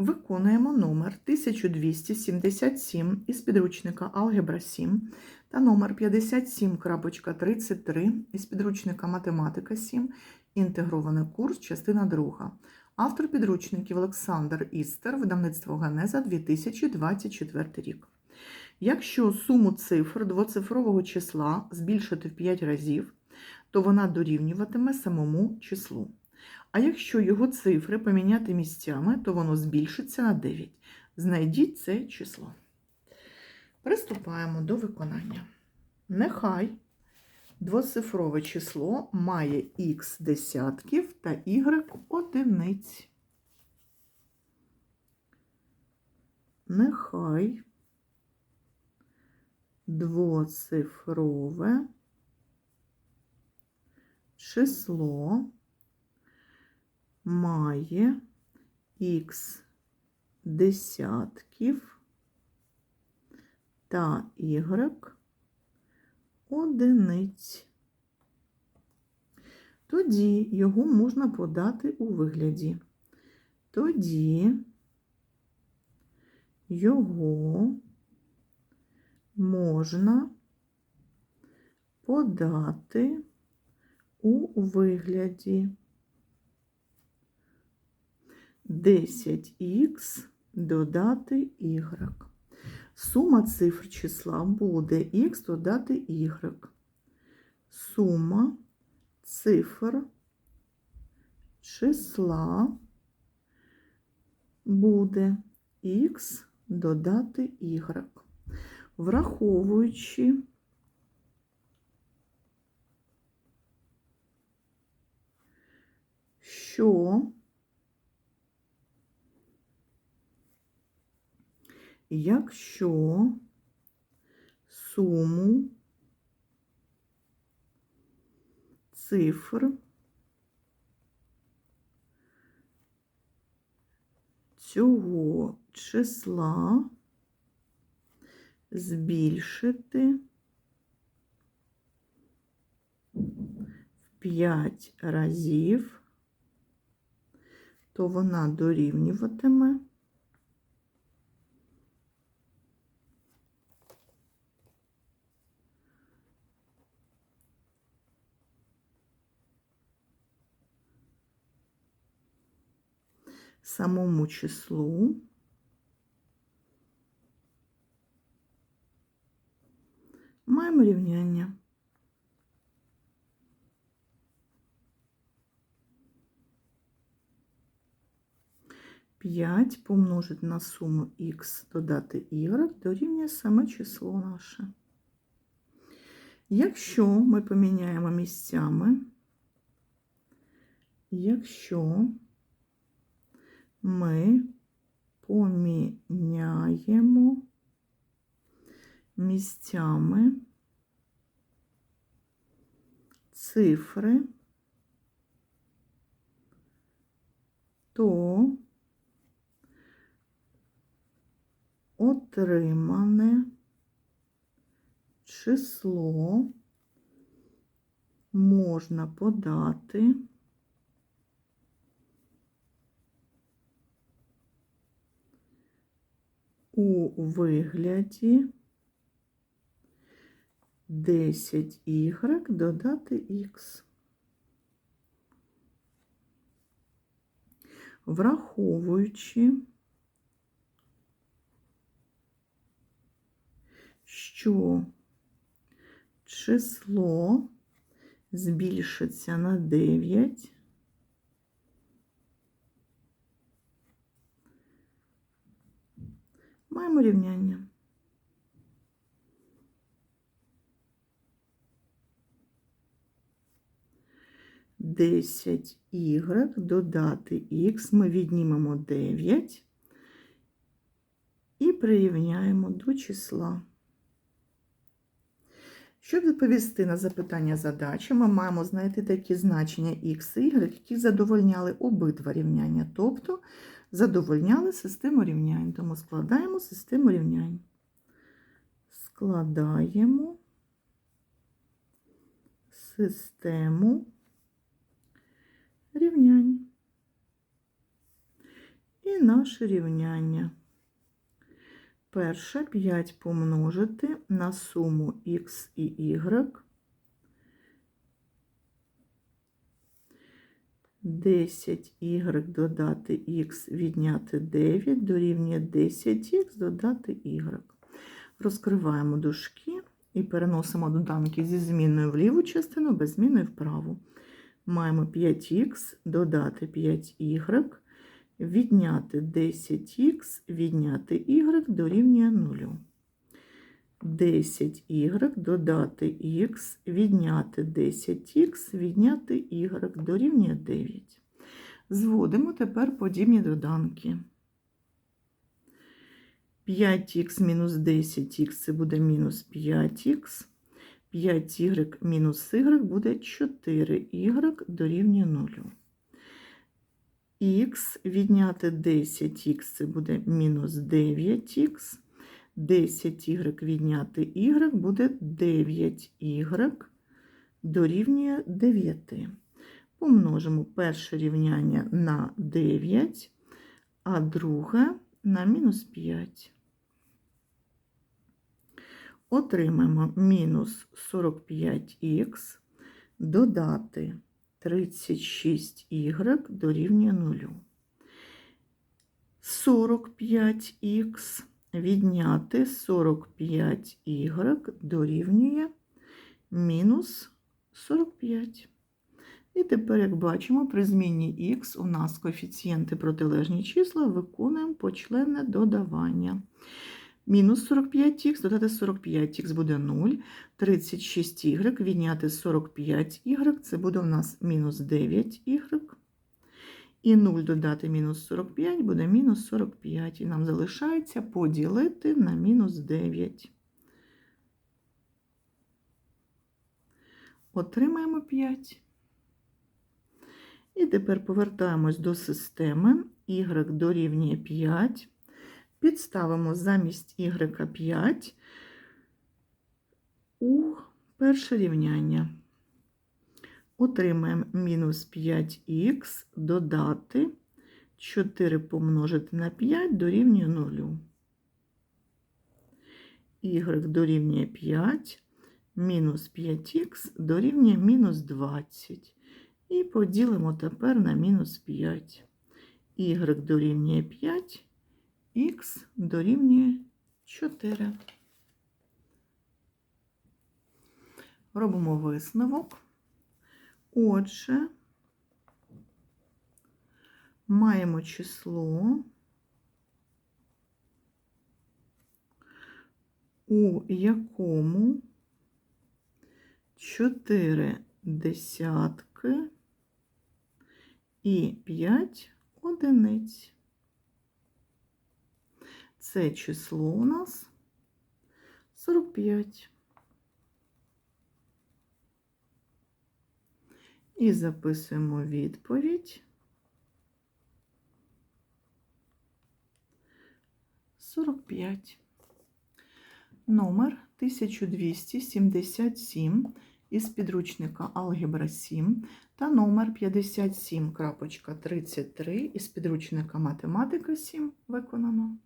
Виконуємо номер 1277 із підручника Алгебра 7 та номер 57.33 із підручника Математика 7, інтегрований курс, частина 2. Автор підручників Олександр Істер, видавництво Ганеза 2024 рік. Якщо суму цифр двоцифрового числа збільшити в 5 разів, то вона дорівнюватиме самому числу. А якщо його цифри поміняти місцями, то воно збільшиться на 9. Знайдіть це число. Приступаємо до виконання. Нехай двоцифрове число має х десятків та y одиниць. Нехай двоцифрове число має х десятків та y одиниць. Тоді його можна подати у вигляді. Тоді його можна подати у вигляді 10х додати y. Сума цифр числа буде х додати y. Сума цифр числа буде х додати y. Враховуючи що якщо суму цифр цього числа збільшити в 5 разів, то вона дорівнюватиме самому числу маємо рівняння. П'ять помножити на суму х додати y дорівнює саме число наше. Якщо ми поміняємо місцями, якщо ми поміняємо місцями цифри, то отримане число. Можна подати у вигляді 10y додати х. Враховуючи, що число збільшиться на 9, маємо рівняння. Десять y додати х, ми віднімемо 9 і прирівняємо до числа. Щоб відповісти на запитання задачі, ми маємо знайти такі значення х і y, які задовольняли обидва рівняння, тобто задовольняли систему рівнянь. Тому складаємо систему рівнянь. Складаємо систему рівнянь. І наше рівняння. Перше 5 помножити на суму х і y. 10y додати х відняти 9 дорівнює 10х додати y. Розкриваємо дужки і переносимо доданки зі змінною в ліву частину, без зміни в праву. Маємо 5х додати 5y, відняти 10х, відняти y дорівнює 0. 10y додати х, відняти 10х, відняти y дорівнює 9. Зводимо тепер подібні доданки. 5х мінус 10х це буде мінус 5х. 5y мінус y буде 4y дорівнює 0. Х відняти 10х це буде мінус 9х. 10y відняти y буде 9y дорівнює 9. Помножимо перше рівняння на 9, а друге на мінус 5. Отримаємо мінус 45х додати 36y дорівнює 0. 45х відняти 45y дорівнює мінус 45. І тепер, як бачимо, при зміні х у нас коефіцієнти протилежні числа виконуємо почленне додавання. Мінус 45х додати 45х буде 0, 36y відняти 45y, це буде у нас мінус 9y. І 0 додати мінус 45 буде мінус 45. І нам залишається поділити на мінус 9. Отримаємо 5. І тепер повертаємось до системи. Y дорівнює 5. Підставимо замість y 5 у перше рівняння. Отримаємо мінус 5х додати 4 помножити на 5 дорівнює 0. Y дорівнює 5, мінус 5х дорівнює мінус 20. І поділимо тепер на мінус 5. Y дорівнює 5, х дорівнює 4. Робимо висновок. Отже, маємо число, у якому 4 десятки і 5 одиниць. Це число у нас 45. І записуємо відповідь. 45. Номер 1277 із підручника Алгебра 7 та номер 57.33 із підручника Математика 7 виконано.